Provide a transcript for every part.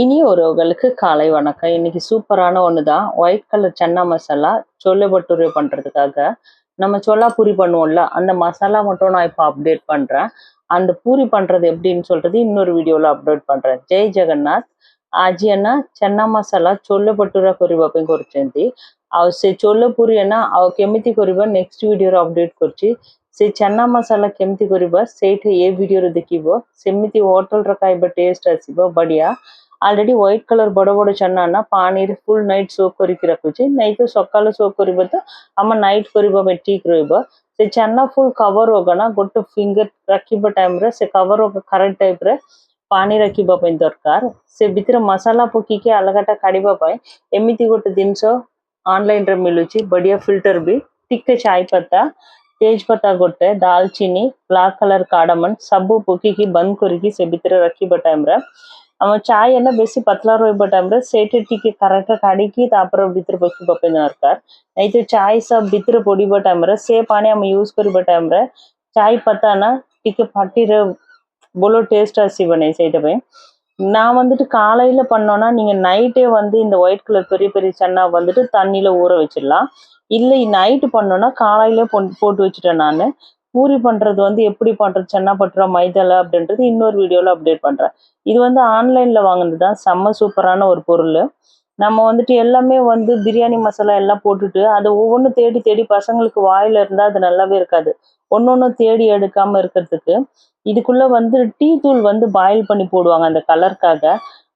இனி ஒருவர்களுக்கு காலை வணக்கம். இன்னைக்கு சூப்பரான ஒன்று தான் ஒயிட் கலர் சன்னா மசாலா சோலை பட்டூரி பண்ணுறதுக்காக நம்ம சொல்லா பூரி பண்ணுவோம்ல அந்த மசாலா மட்டும் நான் இப்போ அப்டேட் பண்ணுறேன் அந்த பூரி பண்ணுறது எப்படின்னு சொல்கிறது இன்னொரு வீடியோவில் அப்டேட் பண்ணுறேன் ஜெய் ஜெகநாத் ஆஜி అన్న చెన్న మసాలా చోళ్ళ పట్టురా కొరిబాపై కొరిచింది అవు సే చోళ్ళ పూరి అన్న అవు కెమితి కొరిబా నెక్స్ట్ వీడియోలో అప్డేట్ కొరిచి ସେ ଚାନା ମସଲା କେମିତି କରିବା ସେଇଠି ଏ ଭିଡ଼ିଓରେ ଦେଖିବ ସେମିତି டேஸ்ட் ଖାଇବା ଟେଷ୍ଟ ଅଲରେଡି ହ୍ୱାଇଟ୍ କଲର୍ ବଡ଼ ବଡ଼ ଚନାନା ପାଣିରେ ଫୁଲ୍ ନାଇଟ୍ ସୋକ୍ କରିକି ରଖୁଛି ନାଇଁ ତ ସକାଳୁ ସୋକ୍ କରିବ ତ ଆମ ନାଇଟ୍ କରିବା ପାଇଁ ଠିକ୍ ରହିବ ସେ ଚନା ଫୁଲ୍ କଭର୍ ହୋଗ ନା ଗୋଟେ ଫିଙ୍ଗର ରଖିବା ଟାଇମ୍ରେ ସେ କଭର୍ ହୋଗ କରେକ୍ଟ ଟାଇପ୍ରେ ପାଣି ରଖିବା ପାଇଁ ଦରକାର ସେ ଭିତରେ ମସଲା ପକେଇକି ଅଲଗାଟା କାଢିବା ପାଇଁ ଏମିତି ଗୋଟେ ଜିନିଷ ଅନଲାଇନରେ ମିଳୁଛି ବଢିଆ ଫିଲ୍ଟର ବି ଟିକେ ଚାଇ ପତା ତେଜପତା ଗୋଟେ ଡାଲଚିନି ବ୍ଲାକ୍ କଲର୍ କାର୍ଡମନ୍ ସବୁ ପକେଇକି ବନ୍ଦ କରିକି ସେ ଭିତରେ ରଖିବା ଟାଇମ୍ରେ அவன் சாய் આમાં ચાય ಎಲ್ಲ ಬೇಸಿ ಪತ್ಲಾರು ಹೋಗ್ಬಿಟ್ಟಂದ್ರೆ ಸೇಟಟ್ಟಿಗೆ ಕರೆಕ್ಟಾಗಿ ಕಡಿಕಿ ತಾಪರ ಬಿತ್ತಿರ್ಬೇಕು ಬಪ್ಪೇನ ಅರ್ಕಾರ್ అయితే చాయ్ సబ్ బిత్ర పొడి బటామ్ర సే పానీ ఆమె యూస్ కరి బటామ్ర சாய் పత్తానా టికే పట్టిర போலோ டேஸ்ட் ஆசி பண்ணேன் போய் நான் வந்துட்டு காலையில் பண்ணோன்னா நீங்கள் நைட்டே வந்து இந்த ஒயிட் கலர் பெரிய பெரிய சன்னா வந்துட்டு தண்ணியில் ஊற வச்சிடலாம். இல்லை நைட்டு பண்ணோன்னா காலையிலே போட்டு வச்சுட்டேன் நான். பூரி பண்றது வந்து எப்படி பண்றது? சன்னா பட்டுறா மைதால அப்படின்றது இன்னொரு வீடியோவில் அப்டேட் பண்ணுறேன் இது வந்து ஆன்லைன்ல வாங்கினது தான் செம்ம சூப்பரான ஒரு பொருள். நம்ம வந்துட்டு எல்லாமே வந்து பிரியாணி மசாலா எல்லாம் போட்டுட்டு அதை ஒவ்வொன்றும் தேடி தேடி பசங்களுக்கு வாயில இருந்தா அது நல்லாவே இருக்காது. ஒன்னொன்னு தேடி எடுக்காம இருக்கிறதுக்கு. இதுக்குள்ள வந்து டீ தூள் வந்து பாயில் பண்ணி போடுவாங்க அந்த கலருக்காக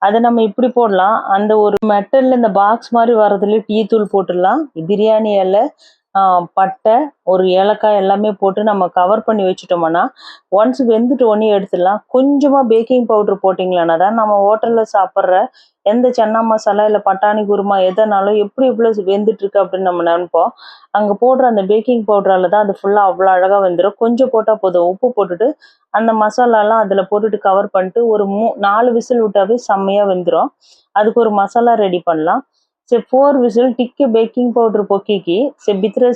அதை நம்ம இப்படி போடலாம். அந்த ஒரு மெட்டல்ல இந்த பாக்ஸ் மாதிரி வர்றதுலேயே டீ தூள் போட்டுடலாம். பிரியாணி இலை பட்டை ஒரு ஏலக்காய் எல்லாமே போட்டு நம்ம கவர் பண்ணி வச்சுட்டோம்னா ஒன்ஸ் வெந்துட்டு ஒன்றே எடுத்துடலாம். கொஞ்சமா பேக்கிங் பவுடர் போட்டிங்களானா தான் நம்ம ஹோட்டல்ல சாப்பிட்ற எந்த சன்னா மசாலா இல்லை பட்டாணி குருமா எதனாலும் எப்படி இவ்வளோ வெந்துட்டு இருக்கு அப்படின்னு நம்ம நினைப்போம். அங்கே போடுற அந்த பேக்கிங் பவுடரால் தான் அது ஃபுல்லாக அவ்வளோ அழகாக வந்துடும் கொஞ்சம் போட்டால் போதும். உப்பு போட்டுட்டு அந்த மசாலாலாம் அதில் போட்டுட்டு கவர் பண்ணிட்டு ஒரு மூ நாலு விசில் விட்டாவே செம்மையாக வெந்துடும் அதுக்கு ஒரு மசாலா ரெடி பண்ணலாம். ସେ ଫୋର୍ ହ୍ୱିସିଲ୍ ଟିକେ ବେକିଂ ପାଉଡର ପକେଇକି ସେ ଭିତରେ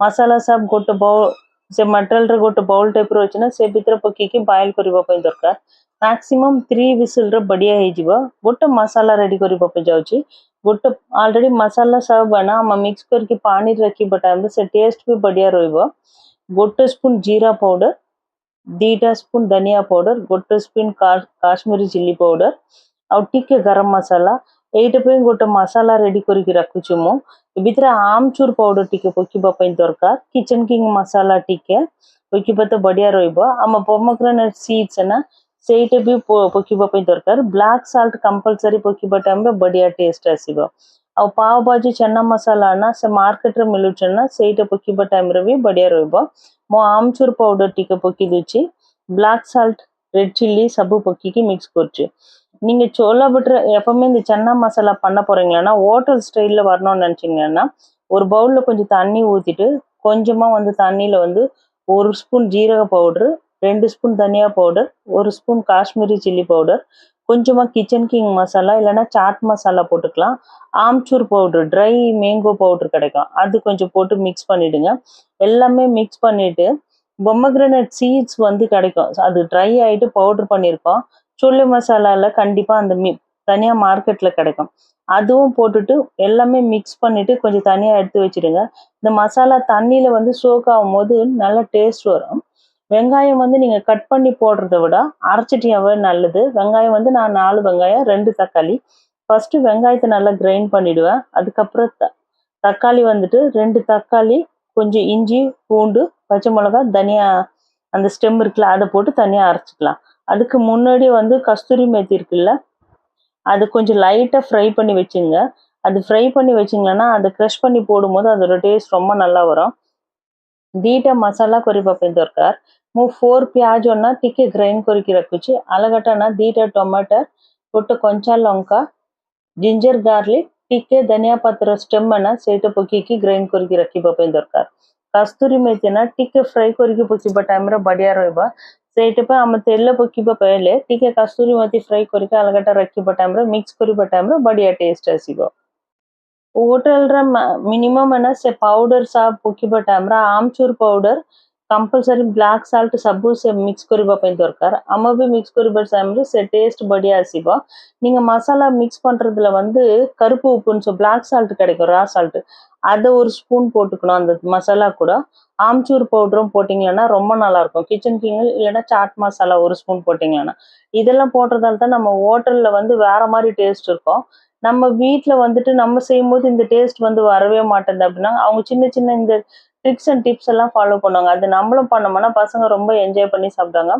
ମସଲା ସବ୍ ଗୋଟେ ବାଉଲ୍ ସେ ମଟନ୍ର ଗୋଟେ ବାଉଲ୍ ଟାଇପ୍ର ଅଛି ନା ସେ ଭିତରେ ପକେଇକି ବଏଲ୍ କରିବା ପାଇଁ ଦରକାର ମ୍ୟାକ୍ସିମମ୍ ଥ୍ରୀ ହ୍ୱିସିଲ୍ରେ ବଢ଼ିଆ ହେଇଯିବ ଗୋଟେ ମସଲା ରେଡ଼ି କରିବା ପାଇଁ ଯାଉଛି ଗୋଟେ ଅଲରେଡ଼ି ମସଲା ସବ୍ ଆଣ ଆମେ ମିକ୍ସ କରିକି ପାଣିରେ ରଖିବା ଟାଇମ୍ରେ ସେ ଟେଷ୍ଟ ବି ବଢ଼ିଆ ରହିବ ଗୋଟେ ସ୍ପୁନ୍ ଜିରା ପାଉଡର ଦୁଇଟା ସ୍ପୁନ୍ ଧନିଆ ପାଉଡର ଗୋଟେ ସ୍ପୁନ୍ କାଶ୍ମୀରୀ ଚିଲ୍ଲି ପାଉଡର ଆଉ ଟିକେ ଗରମ ମସଲା ଏଇଟା ପାଇଁ ଗୋଟେ ମସଲା ରେଡି କରିକି ରଖୁଛି ମୁଁ ଏ ଭିତରେ ଆମଚୁର ପାଉଡର ଟିକେ পকিবা ପାଇଁ ଦରକାର କିଚେନ କିଙ୍ଗ ମସଲା ଟିକେ পকিবা ତ ବଢିଆ ରହିବ ଆମ পমগ্রানেট ସିଡ୍ସ না ସେଇଟା ବି ପକିବା ପାଇଁ ଦରକାର ବ୍ଲାକ୍ ସଲ୍ଟ କମ୍ପଲସରି ପକିବା ଟାଇମ୍ରେ ବଢ଼ିଆ ଟେଷ୍ଟ ଆସିବ ଆଉ ପାଓ ଭାଜି ଚନା ମସଲା ନା ସେ ମାର୍କେଟ୍ରେ ମିଳୁଛି ନା ସେଇଟା ପକିବା ଟାଇମ୍ରେ ବି ବଢ଼ିଆ ରହିବ ମୁଁ ଆମଚୁର ପାଉଡର ଟିକେ ପକେଇ ଦେଉଛି ବ୍ଲାକ୍ ସଲ୍ଟ ରେଡ୍ ଚିଲ୍ଲି ସବୁ ପକେଇକି ମିକ୍ସ କରୁଛି நீங்க சோலா பட்டர் எப்பவுமே இந்த சன்னா மசாலா பண்ண போறீங்கன்னா ஹோட்டல் ஸ்டைலில் வரணும்னு நினைச்சீங்கன்னா ஒரு பவுல்ல கொஞ்சம் தண்ணி ஊத்திட்டு கொஞ்சமா வந்து தண்ணியில வந்து ஒரு ஸ்பூன் ஜீரக பவுடர் ரெண்டு ஸ்பூன் தனியா பவுடர் ஒரு ஸ்பூன் காஷ்மீரி சில்லி பவுடர் கொஞ்சமா கிச்சன் கிங் மசாலா இல்லைன்னா சாட் மசாலா போட்டுக்கலாம். Amchur powder dry mango powder கிடைக்கும். அது கொஞ்சம் போட்டு மிக்ஸ் பண்ணிடுங்க. எல்லாமே மிக்ஸ் பண்ணிட்டு பொம்மக்ரனட் சீட்ஸ் வந்து கிடைக்கும். அது ட்ரை ஆயிட்டு பவுடர் பண்ணியிருக்கோம். சுள்ளு மசாலாவில் கண்டிப்பாக அந்த மி தனியாக மார்க்கெட்டில் கிடைக்கும். அதுவும் போட்டுட்டு எல்லாமே மிக்ஸ் பண்ணிவிட்டு கொஞ்சம் தனியாக எடுத்து வச்சிடுங்க. இந்த மசாலா தண்ணியில் வந்து சோக் ஆகும் போது நல்ல டேஸ்ட் வரும். வெங்காயம் வந்து நீங்கள் கட் பண்ணி போடுறத விட அரைச்சிட்டியாவே நல்லது. வெங்காயம் வந்து நான் நாலு வெங்காயம் ரெண்டு தக்காளி. ஃபஸ்ட்டு வெங்காயத்தை நல்லா கிரைண்ட் பண்ணிவிடுவேன் அதுக்கப்புறம் த- தக்காளி வந்துட்டு ரெண்டு தக்காளி கொஞ்சம் இஞ்சி பூண்டு பச்சை மிளகா தனியாக அந்த ஸ்டெம் இருக்குல்ல அதை போட்டு தனியாக அரைச்சிக்கலாம். அதுக்கு முன்னாடி வந்து கஸ்தூரி மேத்தி இருக்குல்ல அது கொஞ்சம் லைட்டாக ஃப்ரை பண்ணி வச்சுங்க அது ஃப்ரை பண்ணி வச்சிங்கன்னா அதை க்ரஷ் பண்ணி போடும்போது அதோட டேஸ்ட் ரொம்ப நல்லா வரும் దీట మసాలా కొరి పప్పిన దొరకార్ మూ ఫోర్ ప్యాజ్ ఉన్న టిక్కి గ్రైండ్ కొరికి రక్కుచి అలగటన దీట టొమాటర్ పొట్టు కొంచెం లొంక జింజర్ గార్లిక్ టిక్కే ధనియా పత్ర స్టెమ్ అన్న సేట పొక్కికి గ్రైండ్ కొరికి రక్కి పప్పిన దొరకార్ కస్తూరి మేతిన టిక్కే ఫ్రై కొరికి పొక్కిప టైమ్ర బడియారోయబ ସେଇଥିପାଇଁ ଆମେ ତେଲ ପକେଇବା ପାଇଲେ ଟିକେ କାସୁରୀ ମେଥି ଫ୍ରାଏ କରିକି ଅଲଗାଟା ରଖିବା ଟାଇମ୍ରେ ମିକ୍ସ କରିବା ଟାଇମ୍ରେ ବଢ଼ିଆ ଟେଷ୍ଟ ଆସିବ ହୋଟେଲ୍ର ମିନିମମ୍ ନା ସେ ପାଉଡ଼ର ସା ପକେଇବା ଟାଇମ୍ରେ amchur powder compulsory black salt ସବୁ மிக்ஸ் குறிப்பா କରିବା ପାଇଁ ଦରକାର நம்ம போய் மிக்ஸ் கொடுக்குற டைமில் சே டேஸ்ட் படியாக சிவா நீங்கள் மசாலா மிக்ஸ் பண்ணுறதுல வந்து கருப்பு உப்புன்னு சொல் பிளாக் சால்ட் கிடைக்கும் ரா சால்ட்டு அதை ஒரு ஸ்பூன் போட்டுக்கணும் அந்த மசாலா கூட. ஆம்ச்சூர் பவுடரும் போட்டிங்கன்னா ரொம்ப நல்லாயிருக்கும் கிச்சன் கிங் இல்லைன்னா சாட் மசாலா ஒரு ஸ்பூன் போட்டிங்கன்னா இதெல்லாம் போடுறதால தான் நம்ம ஹோட்டலில் வந்து வேற மாதிரி டேஸ்ட் இருக்கும். நம்ம வீட்டில் வந்துட்டு நம்ம செய்யும்போது இந்த டேஸ்ட் வந்து வரவே மாட்டேங்குது அப்படின்னா அவங்க சின்ன சின்ன இந்த ட்ரிக்ஸ் அண்ட் டிப்ஸ் எல்லாம் ஃபாலோ பண்ணுவாங்க. அது நம்மளும் பண்ணோம்னா பசங்க ரொம்ப என்ஜாய் பண்ணி சாப்பிடுவாங்க.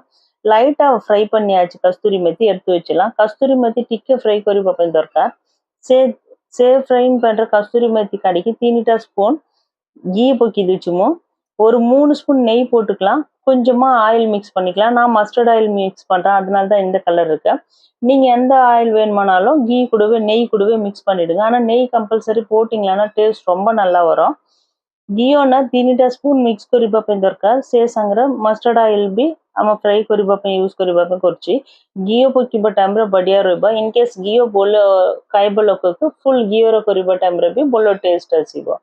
லைட்டாக ஃப்ரை பண்ணியாச்சு கஸ்தூரி மெத்தி எடுத்து வச்சிடலாம். கஸ்தூரி மெத்தி டிக்கு ஃப்ரை கொரி பார்ப்பேன் தோற்க சே சே ஃப்ரைன்னு பண்ணுற கஸ்தூரி மெத்தி கடைக்கு தீனிட்டா ஸ்பூன் கீ பொக்கி வச்சுமோ ஒரு மூணு ஸ்பூன் நெய் போட்டுக்கலாம். கொஞ்சமாக ஆயில் மிக்ஸ் பண்ணிக்கலாம். நான் மஸ்டர்ட் ஆயில் மிக்ஸ் பண்ணுறேன் அதனால தான் இந்த கலர் இருக்கு. நீங்கள் எந்த ஆயில் வேணுமானாலும் கீ கூடவே நெய் கூடவே மிக்ஸ் பண்ணிவிடுங்க ஆனால் நெய் கம்பல்சரி போட்டிங்களான்னா டேஸ்ட் ரொம்ப நல்லா வரும். ଘିଅନା ତିନିଟା ସ୍ପୁନ୍ ମିକ୍ସ କରିବା ପାଇଁ ଦରକାର ସେ ସାଙ୍ଗରେ ମଷ୍ଟର୍ଡ ଅଏଲ୍ ବି ଆମ ଫ୍ରାଇ କରିବା ପାଇଁ ୟୁଜ୍ କରିବା ପାଇଁ କରୁଛି ଘିଅ ପକେଇବା ଟାଇମ୍ରେ ବଢ଼ିଆ ରହିବ ଇନ୍ କେସ୍ ଘିଅ ଭଲ ଖାଇବା ଲୋକକୁ ஃபுல் ଘିଅର କରିବା டைம்ல ବି ଭଲ டேஸ்ட் ଆସିବ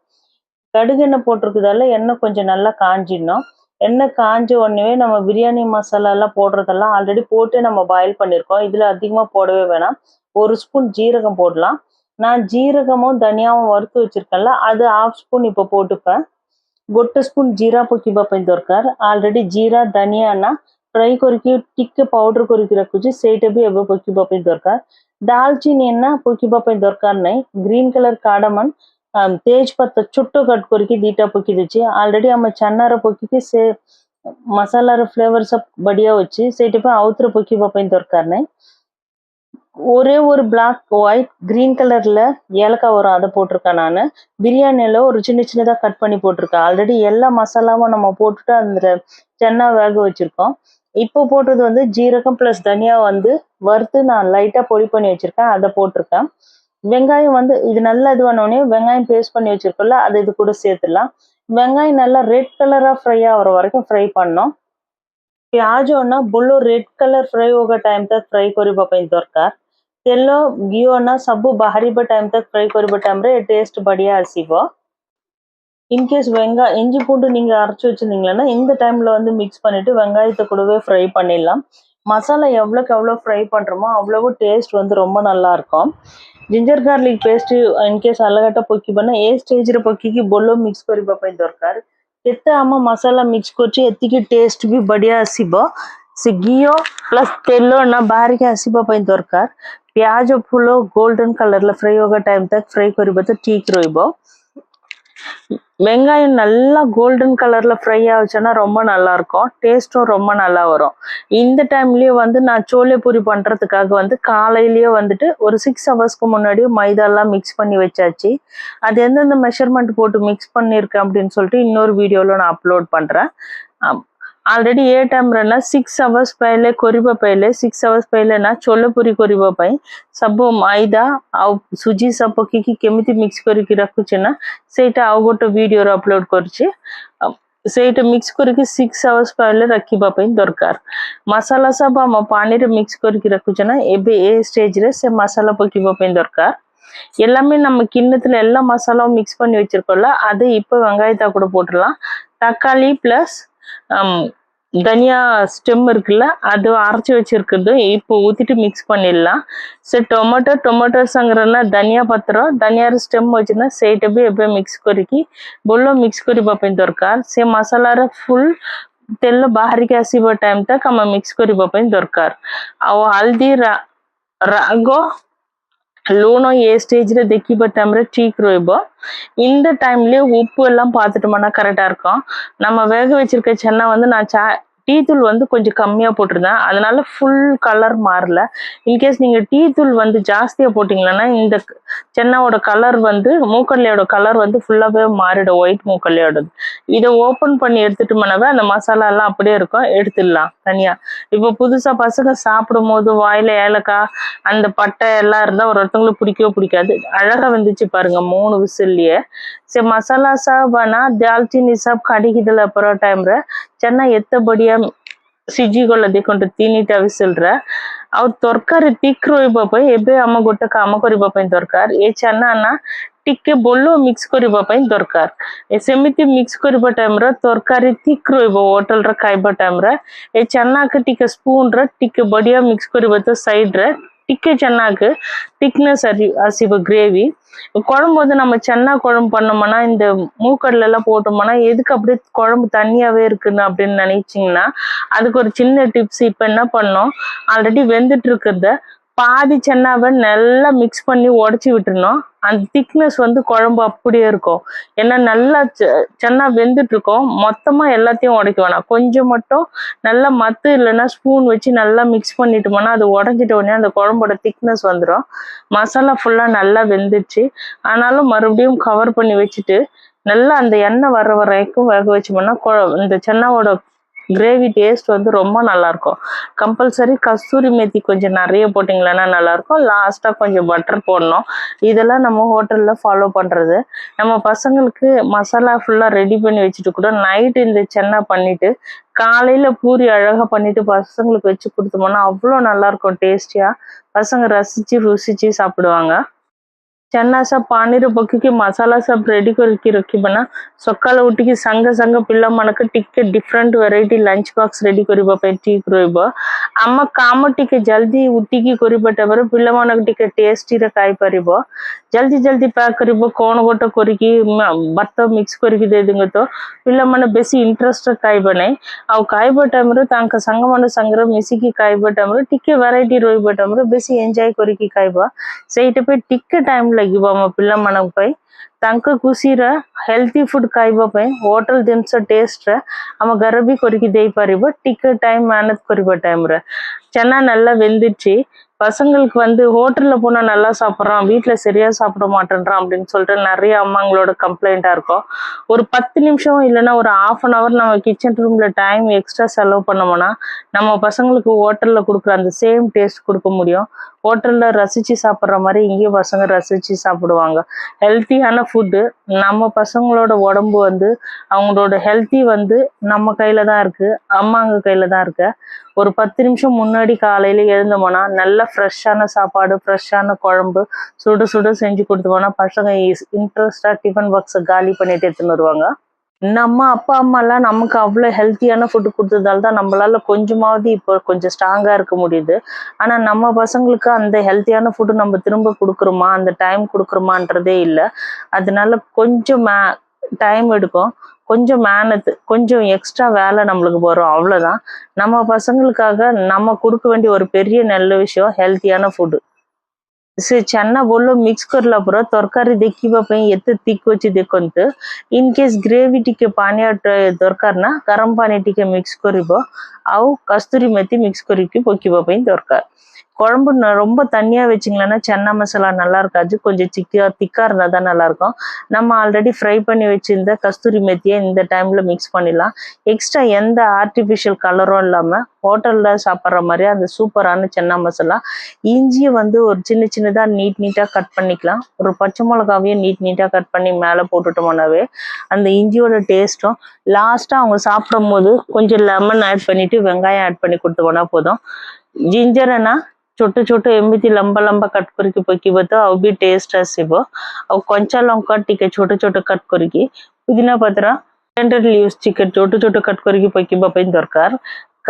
கடுகு எண்ணெய் போட்டிருக்கிறதால எண்ணெய் கொஞ்சம் நல்லா காஞ்சிடணும் எண்ணெய் காஞ்ச உடனே நம்ம பிரியாணி மசாலா எல்லாம் போடுறதெல்லாம் ஆல்ரெடி போட்டு நம்ம பாயில் பண்ணியிருக்கோம் இதில் அதிகமாக போடவே வேணாம் ஒரு ஸ்பூன் ஜீரகம் போடலாம் நான் ஜீரகமும் தனியாவும் வறுத்து வச்சுருக்கேன்ல அது ஹாஃப் ஸ்பூன் இப்போ போட்டுப்பேன் கொட்டு ஸ்பூன் ஜீரா పొక్కి బాపై దొరకార్ ఆల్రెడీ ஜீரா தனியானா ட்ரை ಫ್ರೈ டிக்க பவுடர் ಪೌಡರ್ ಕೊರಿಕಿ ರಕ್ಕುಚಿ ಸೇಟೆ ಬಿ ಎಬ್ಬ ಪೊಕ್ಕಿ ಬಾಪೈ ದೊರಕಾರ್ என்ன ಅನ್ನ ಪೊಕ್ಕಿ ಬಾಪೈ ದೊರಕಾರ್ ನೈ ಗ್ರೀನ್ ಕಲರ್ ಕಾಡಮನ್ ತೇಜ್ ಪತ್ತ ಚುಟ್ಟು ಕಟ್ ಕೊರಿಕಿ ದೀಟಾ ಪೊಕ್ಕಿ ದಿಚ್ಚಿ ಆಲ್ರೆಡಿ ಅಮ್ಮ ಚನ್ನಾರ ಪೊಕ್ಕಿಗೆ ಸೇ ಮಸಾಲಾರ ಫ್ಲೇವರ್ ಸಪ್ ಬಡಿಯಾ ವಚ್ಚಿ ಸೇಟೆ ಪೈ ಅವತರ ಪೊಕ್ಕಿ ஒரே ஒரு பிளாக் ஒயிட் கிரீன் கலர்ல ஏலக்காய் வரும் அதை போட்டிருக்கேன் நான். பிரியாணியில ஒரு சின்ன சின்னதாக கட் பண்ணி போட்டிருக்கேன். ஆல்ரெடி எல்லா மசாலாவும் நம்ம போட்டுட்டு அந்த சென்னா வேக வச்சிருக்கோம். இப்போ போட்டது வந்து ஜீரகம் ப்ளஸ் தனியா வந்து வறுத்து நான் லைட்டாக பொடி பண்ணி வச்சிருக்கேன். அதை போட்டிருக்கேன். வெங்காயம் வந்து இது நல்லா இது பண்ணோடனே வெங்காயம் பேஸ்ட் பண்ணி வச்சிருக்கோம்ல அது இது கூட சேர்த்துடலாம். வெங்காயம் நல்லா ரெட் கலராக ஃப்ரை ஆகிற வரைக்கும் ஃப்ரை பண்ணோம். பியாஜோன்னா ఉన్న ரெட் கலர் ஃப்ரை ఫ్రై ఒక టైం తా ఫ్రై కొరి పాప ତେଲ ଘିଅନା ସବୁ ବାହାରିବା ଟାଇମ୍ ତକ୍ ஃப்ரை କରିବା டைம்ல டேஸ்ட் ବଢିଆ ଆସିବ இன்கேஸ் வெங்காயம் இஞ்சி பூண்டு நீங்க அரைச்சு வச்சிருந்தீங்கன்னா இந்த டைம்ல வந்து மிக்ஸ் பண்ணிட்டு வெங்காயத்தை கூடவே ஃப்ரை பண்ணிடலாம் மசாலா எவ்வளோக்கு எவ்வளோ ஃப்ரை பண்ணுறோமோ அவ்வளவு டேஸ்ட் வந்து ரொம்ப நல்லா இருக்கும் ଜିଞ୍ଜର ଗାର୍ଲିକ ପେଷ୍ଟ ଇନକେସ୍ ଆଲଗାଟା ପକିବ ନା ଏ ଷ୍ଟେଜରେ ପକେଇକି ବୋଲ ମିକ୍ସ କରିବା ପାଇଁ ଦରକାର କେତେ ଆମ ମସଲା ମିକ୍ସ କରୁଛି ଏତିକି ଟେଷ୍ଟ ବି ବଢିଆ ଆସିବ ସେ ଘିଅ ପ୍ଲସ୍ ତେଲ ନା ବାହାରିକି ଆସିବା ପାଇଁ ଦରକାର পেঁয়াজ ও ফুলো গোল্ডেন কালার্లో ఫ్రై ఒక టైం దాకా ఫ్రై కొరిపోతే టీకి రోయిబో வெங்காயம் நல்லா கோல்டன் கலர்ல ஃப்ரை ஆச்சுன்னா ரொம்ப நல்லா இருக்கும். டேஸ்ட்டும் ரொம்ப நல்லா வரும். இந்த டைம்லயே வந்து நான் சோலே பூரி பண்றதுக்காக வந்து காலையிலயே வந்துட்டு ஒரு சிக்ஸ் ஹவர்ஸ்க்கு முன்னாடியே மைதாலாம் மிக்ஸ் பண்ணி வச்சாச்சு. அது எந்தெந்த மெஷர்மெண்ட் போட்டு மிக்ஸ் பண்ணியிருக்கேன் அப்படின்னு சொல்லிட்டு இன்னொரு வீடியோவில் நான் அப்லோட் பண்றேன். ఆల్రెడీ ఏ టైంలో సిక్స్ అవర్స్ పైలే కొరిబ పైలే ಸಿಕ್ಸ್ ಅವರ್ಸ್ ಪೈಲೆ ನಾ ଛୋଲେ ପୁରୀ କରିବା ପାଇଁ ସବୁ ମଇଦା ଆଉ ସୁଜି ସବୁ ପକେଇକି କେମିତି ମିକ୍ସ କରିକି ରଖୁଛେ ନା ସେଇଟା ଆଉ ଗୋଟେ ଭିଡ଼ିଓରେ ଅପଲୋଡ଼ କରିଛି ସେଇଟା ମିକ୍ସ କରିକି ସିକ୍ସ ଆୱାର୍ସ ପାଇଲେ ରଖିବା ପାଇଁ ଦରକାର ମସଲା ସବୁ ଆମ ପାଣିରେ ମିକ୍ସ କରିକି ରଖୁଛେ ନା ଏବେ ଏ ଷ୍ଟେଜ୍ରେ ସେ ମସଲା ପକେଇବା ପାଇଁ ଦରକାର எல்லாமே நம்ம கிண்ணத்துல எல்லா மசாலாவும் மிக்ஸ் பண்ணி வச்சிருக்கோம்ல அதை இப்போ வெங்காயத்தா கூட போட்டுடலாம் தக்காளி ப்ளஸ் தனியா ஸ்டெம் இருக்குல்ல அது அரைச்சி வச்சிருக்கிறது இப்போ ஊத்திட்டு மிக்ஸ் பண்ணிடலாம் ସେ ଟମାଟୋ ଟମାଟୋ ସାଙ୍ଗରେ ନା ଧନିଆ ପତ୍ର ଧନିଆର ଷ୍ଟେମ୍ ଅଛି ନା ସେଇଟା ବି ଏବେ ମିକ୍ସ କରିକି ଭଲ ମିକ୍ସ କରିବା ପାଇଁ ଦରକାର ସେ ମସଲାର ଫୁଲ୍ ତେଲ ବାହାରିକି ଆସିବା ଟାଇମ୍ ତକ୍ ଆମେ ମିକ୍ସ କରିବା ପାଇଁ ଦରକାର ଆଉ ହଳଦୀ ରାଗ லூனோ ஏ ஸ்டேஜ்ல தெக்கி டைம்ல டீக் ரோய்போ இந்த டைம்லயே உப்பு எல்லாம் பார்த்துட்டோம்னா கரெக்டா இருக்கும். நம்ம வேக வச்சிருக்க சென்னா வந்து நான் சா டீ தூள் வந்து கொஞ்சம் கம்மியா போட்டிருந்தேன். அதனால ஃபுல் கலர் மாறல. இன்கேஸ் நீங்க டீ தூள் வந்து ஜாஸ்தியா போட்டீங்கன்னா இந்த சென்னாவோட கலர் வந்து மூக்கல்லையோட கலர் வந்து ஃபுல்லாவே மாறிடும். ஒயிட் மூக்கல்லையோடது இதை ஓப்பன் பண்ணி எடுத்துட்டோம்னாவே அந்த மசாலா எல்லாம் அப்படியே இருக்கும். எடுத்துடலாம் தனியா. இப்போ புதுசா பசங்க சாப்பிடும் போது வாயில ஏலக்காய் அந்த பட்டை எல்லாம் இருந்தா ஒரு ஒருத்தவங்களுக்கு பிடிக்கவே பிடிக்காது. அழகா வந்துச்சு பாருங்க மூணு விசில்லையே. ಸೊ ಮಸಾಲಾ ಸಹ ಬನ ದಾಲ್ಚಿನ್ನಿ ಸಹ ಕಡಿಗಿದಲ್ಲ ಪರೋ ಟೈಮ್ರ ಚೆನ್ನ ಎತ್ತಬಡಿಯ ಸಿಜಿಗೊಳ್ಳ ದಿಕೊಂಡು ತಿನಿಟ ವಿಸಿಲ್ರ ಅವ್ ತರ್ಕಾರಿ ತಿಕ್ ರೋಯ್ಬ ಪೈ ಎಬೆ ಅಮ್ಮ ಗೊಟ್ಟ ಕಾಮ ಕೊರಿಬ ಪೈ ದರ್ಕಾರ್ ಎ ಚೆನ್ನ ଟିକେ ବୋଲ ମିକ୍ସ କରିବା ପାଇଁ ଦରକାର ସେମିତି ମିକ୍ସ କରିବା ଟାଇମ୍ରେ ତରକାରୀ ଥିକ୍ ରହିବ ହୋଟେଲର ଖାଇବା ଟାଇମ୍ରେ ଏ ଚାନାକୁ ଟିକେ ସ୍ପୁନ୍ରେ ଟିକେ ବଢ଼ିଆ ମିକ୍ସ କରିବ ତ ସାଇଡ଼୍ରେ டிக்க சென்னாக்கு திக்னஸ் அரி அசிவு கிரேவி குழம்பு வந்து நம்ம சென்னா குழம்பு பண்ணோம்னா இந்த மூக்கடலெல்லாம் போட்டோம்னா எதுக்கு அப்படியே குழம்பு தண்ணியாகவே இருக்குன்னு அப்படின்னு நினைச்சிங்கன்னா அதுக்கு ஒரு சின்ன டிப்ஸ் இப்போ என்ன பண்ணோம்? ஆல்ரெடி வெந்துட்டு இருக்கிறத பாதி சென்னாவை நல்லா மிக்ஸ் பண்ணி உடச்சி விட்டுறணும். அந்த திக்னஸ் வந்து குழம்பு அப்படியே இருக்கும். ஏன்னா நல்லா சென்னா வெந்துட்டு இருக்கும். மொத்தமா எல்லாத்தையும் உடைக்க வேணாம். கொஞ்சம் மட்டும் நல்லா மத்து இல்லைன்னா ஸ்பூன் வச்சு நல்லா மிக்ஸ் பண்ணிட்டோம்னா அது உடஞ்சிட்ட உடனே அந்த குழம்போட திக்னஸ் வந்துடும் மசாலா ஃபுல்லா நல்லா வெந்துச்சு ஆனாலும் மறுபடியும் கவர் பண்ணி வச்சுட்டு நல்லா அந்த எண்ணெய் வர வரைக்கும் வேக வச்சோம்னா குழ இந்த சென்னாவோட கிரேவி டேஸ்ட் வந்து ரொம்ப நல்லாயிருக்கும் கம்பல்சரி கஸ்தூரி மேத்தி கொஞ்சம் நிறைய போட்டிங்களன்னா நல்லாயிருக்கும் லாஸ்ட்டாக கொஞ்சம் பட்டர் போடணும். இதெல்லாம் நம்ம ஹோட்டலில் ஃபாலோ பண்ணுறது நம்ம பசங்களுக்கு மசாலா ஃபுல்லாக ரெடி பண்ணி வச்சுட்டு கூட நைட்டு இந்த சென்னா பண்ணிவிட்டு காலையில் பூரி அழகாக பண்ணிவிட்டு பசங்களுக்கு வச்சு கொடுத்தோம்னா அவ்வளோ நல்லாயிருக்கும் டேஸ்டியாக பசங்க ரசித்து ருசித்து சாப்பிடுவாங்க. चना सब पानी रे पकी मसाला सब रेडी करके रखी बना सकाल उठिकी संगे संगे पिला मानक टिके different variety lunch box ready करबा पे ठीक रहइबो आम काम टिके जल्दी उठिकी करबाटा पर पिला मानक टिके टेस्टी रे खाइ परबो जल्दी जल्दी पैक करबो कोन गोटा करकी भात मिक्स करकी दे देंगे तो पिला माने बेसी इंटरेस्ट खाइबो नै आ खाइबो टाइम रे तांका संग मान संग रे मिसिकी खाइबो टाइम रे टिके वेराइटी रहइबो टाइम रे बेसी एन्जॉय करकी खाइबो सेइटे पे टिके टाइम ଲାଗିବ ଆମ ପିଲାମାନଙ୍କ ପାଇଁ ତାଙ୍କ ଖୁସିରେ ହେଲ୍ଦି ଫୁଡ୍ ଖାଇବା ପାଇଁ ହୋଟେଲ ଜିନିଷ ଟେଷ୍ଟରେ ଆମ ଘରେ ବି କରିକି ଦେଇପାରିବ ଟିକେ டைம் மேனேஜ் କରିବା டைம்ல சென்னா நல்லா வெந்துச்சு பசங்களுக்கு வந்து ஹோட்டலில் போனால் நல்லா சாப்பிட்றான் வீட்டில் சரியாக சாப்பிட மாட்டேன்றான் அப்படின்னு சொல்லிட்டு நிறைய அம்மாங்களோட கம்ப்ளைண்ட்டாக இருக்கும். ஒரு பத்து நிமிஷம் இல்லைன்னா ஒரு ஆஃப் அன் ஹவர் நம்ம கிச்சன் ரூமில் டைம் எக்ஸ்ட்ரா செலவு பண்ணோம்னா நம்ம பசங்களுக்கு ஹோட்டலில் கொடுக்குற அந்த சேம் டேஸ்ட் கொடுக்க முடியும். ஹோட்டலில் ரசிச்சு சாப்பிட்ற மாதிரி இங்கேயும் பசங்க ரசித்து சாப்பிடுவாங்க. ஹெல்த்தியான ஃபுட்டு நம்ம பசங்களோட உடம்பு வந்து அவங்களோட ஹெல்த்தி வந்து நம்ம கையில் தான் இருக்குது அம்மாங்க கையில் தான் இருக்குது ஒரு பத்து நிமிஷம் முன்னாடி காலையில எழுந்தோம்னா நல்ல ஃப்ரெஷ்ஷான சாப்பாடு ஃப்ரெஷ்ஷான குழம்பு சுட சுட செஞ்சு கொடுத்தோம்னா பசங்க இன்ட்ரெஸ்டாக டிஃபன் பாக்ஸை காலி பண்ணிட்டு எடுத்துன்னு வருவாங்க. நம்ம அப்பா அம்மாலாம் நமக்கு அவ்வளோ ஹெல்த்தியான ஃபுட்டு கொடுத்ததால தான் நம்மளால கொஞ்சமாவது இப்போ கொஞ்சம் ஸ்ட்ராங்காக இருக்க முடியுது. ஆனால் நம்ம பசங்களுக்கு அந்த ஹெல்த்தியான ஃபுட்டு நம்ம திரும்ப கொடுக்குறோமா? அந்த டைம் கொடுக்குறோமான்றதே இல்லை. அதனால கொஞ்சம் டைம் எடுக்கும் கொஞ்சம் மேனத்து கொஞ்சம் எக்ஸ்ட்ரா வேலை நம்மளுக்கு வரும் அவ்வளோதான் நம்ம பசங்களுக்காக நம்ம கொடுக்க வேண்டிய ஒரு பெரிய நல்ல விஷயம் ஹெல்த்தியான ஃபுட்டு ସେ ଛାନା ବୋଲ ମିକ୍ସ କରିଲା ପରେ ତରକାରୀ ଦେଖିବା ପାଇଁ ଏତେ ଥିକ୍ ଅଛି ଦେଖନ୍ତୁ ଇନ୍ କେସ୍ ଗ୍ରେଭି ଟିକେ ପାଣିଆ ଦରକାର ନା ଗରମ ପାଣି ଟିକେ ମିକ୍ସ କରିବ ଆଉ କସ୍ତୁରୀ ମେଥି ମିକ୍ସ କରିକି ପକେଇବା ପାଇଁ ଦରକାର குழம்பு ரொம்ப தண்ணியாக வச்சிங்களேன்னா சென்னா மசாலா நல்லா இருக்காது கொஞ்சம் திக்காக திக்காக இருந்தால் தான் நல்லாயிருக்கும் நம்ம ஆல்ரெடி ஃப்ரை பண்ணி வச்சுருந்த கஸ்தூரி மெத்தியை இந்த டைமில் மிக்ஸ் பண்ணிடலாம். எக்ஸ்ட்ரா எந்த ஆர்டிஃபிஷியல் கலரும் இல்லாமல் ஹோட்டலில் சாப்பிட்ற மாதிரி அந்த சூப்பரான சென்னா மசாலா. இஞ்சியை வந்து ஒரு சின்ன சின்னதாக நீட் நீட்டாக கட் பண்ணிக்கலாம். ஒரு பச்சை மிளகாவையும் நீட் நீட்டாக கட் பண்ணி மேலே போட்டுட்டோம்னாவே அந்த இஞ்சியோட டேஸ்ட்டும் லாஸ்ட்டாக அவங்க சாப்பிடும் போது கொஞ்சம் லெமன் ஆட் பண்ணிவிட்டு வெங்காயம் ஆட் பண்ணி கொடுத்தோம்னா போதும். ஜிஞ்சர்னா छोट छोट एम लंबा लंबा कट कर तो आउ भी टेस्ट आसो आ कंचा लंका टी छोट छोट कट करके। पुदीना पतर स्टैंडर्ड लीव्स चिकन छोट छोट कट करके दरकार।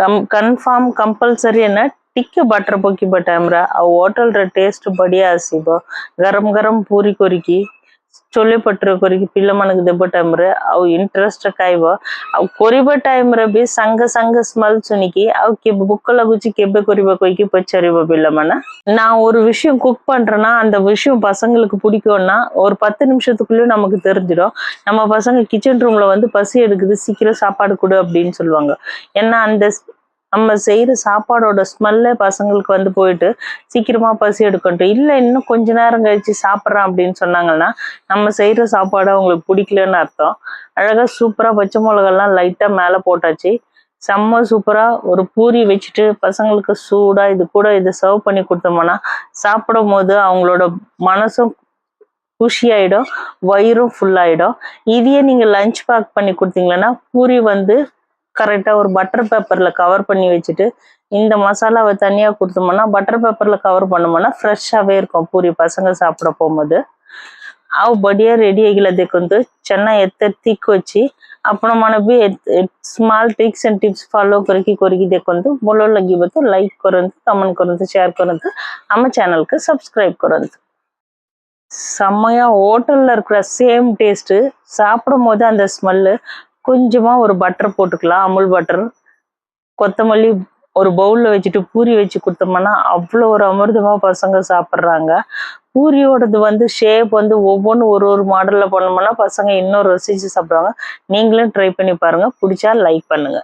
कन्फर्म कंपलसरी ना, टिके बटर पकेवा टाइम आ होटल टेस्ट बढ़िया आसो गरम गरम पूरी करके। ଚୁଲିପଟରେ କରିକି ପିଲାମାନଙ୍କୁ ଦେବ ଟାଇମ୍ରେ ଆଉ ଇଣ୍ଟରେଷ୍ଟରେ ଖାଇବ ଆଉ କରିବା ଟାଇମ୍ରେ சங்க சங்க ஸ்மெல் ସ୍ମେଲ୍ அவ ଆଉ କେବେ ଭୋକ கெப்ப କେବେ କରିବା କହିକି ପଚାରିବ ପିଲାମାନେ நான் ஒரு விஷயம் குக் பண்றேன்னா அந்த விஷயம் பசங்களுக்கு பிடிக்கும்னா ஒரு பத்து நிமிஷத்துக்குள்ளே நமக்கு தெரிஞ்சிடும். நம்ம பசங்க கிச்சன் ரூம்ல வந்து பசி எடுக்குது சீக்கிரம் சாப்பாடு கொடு அப்படின்னு சொல்லுவாங்க. ஏன்னா அந்த நம்ம செய்கிற சாப்பாடோட ஸ்மெல்ல பசங்களுக்கு வந்து போயிட்டு சீக்கிரமா பசி எடுக்கட்டும். இல்லை இன்னும் கொஞ்ச நேரம் கழிச்சு சாப்பிட்றோம் அப்படின்னு சொன்னாங்கன்னா நம்ம செய்கிற சாப்பாடு அவங்களுக்கு பிடிக்கலன்னு அர்த்தம். அழகா சூப்பரா பச்சை மிளகாலாம் லைட்டா மேலே போட்டாச்சு. செம்ம சூப்பரா ஒரு பூரி வச்சுட்டு பசங்களுக்கு சூடா இது கூட இதை சர்வ் பண்ணி கொடுத்தோம்னா சாப்பிடும் போது அவங்களோட மனசும் குஷி வயிறும் ஃபுல் இதையே நீங்க லஞ்ச் பேக் பண்ணி கொடுத்தீங்கன்னா பூரி வந்து கரெக்டாக ஒரு பட்டர் பேப்பரில் கவர் பண்ணி வச்சுட்டு இந்த மசாலாவை தனியாக கொடுத்தோம்னா பட்டர் பேப்பரில் கவர் பண்ணோம்னா ஃப்ரெஷ்ஷாகவே இருக்கும். பூரி பசங்க சாப்பிட போகும்போது. ఆవు బడియా రెడీ అయ్యేలా దిక్కుంటూ చిన్న ఎత్త తిక్కు వచ్చి అప్పుడు మనకి small tricks and tips follow కొరికి வந்து దిక్కుంటూ బొలో లగ్గిపోతూ லைக் కొరంతు కమెంట్ కొరంతు షేర్ కొరంతు అమ్మ சேனலுக்கு சப்ஸ்கிரைப் కొరంతు செம்மையாக ஹோட்டலில் இருக்கிற சேம் டேஸ்ட்டு சாப்பிடும் போது அந்த ஸ்மெல்லு கொஞ்சமா ஒரு பட்டர் போட்டுக்கலாம். அமுல் பட்டர் கொத்தமல்லி ஒரு பவுலில் வச்சுட்டு பூரி வச்சு கொடுத்தோம்னா அவ்வளோ ஒரு அமிர்தமா பசங்க சாப்பிட்றாங்க. பூரியோடது வந்து ஷேப் வந்து ஒவ்வொன்றும் ஒரு ஒரு மாடல்ல பண்ணோம்னா பசங்க இன்னும் ரசித்து சாப்பிடுவாங்க. நீங்களும் ட்ரை பண்ணி பாருங்க. பிடிச்சா லைக் பண்ணுங்க.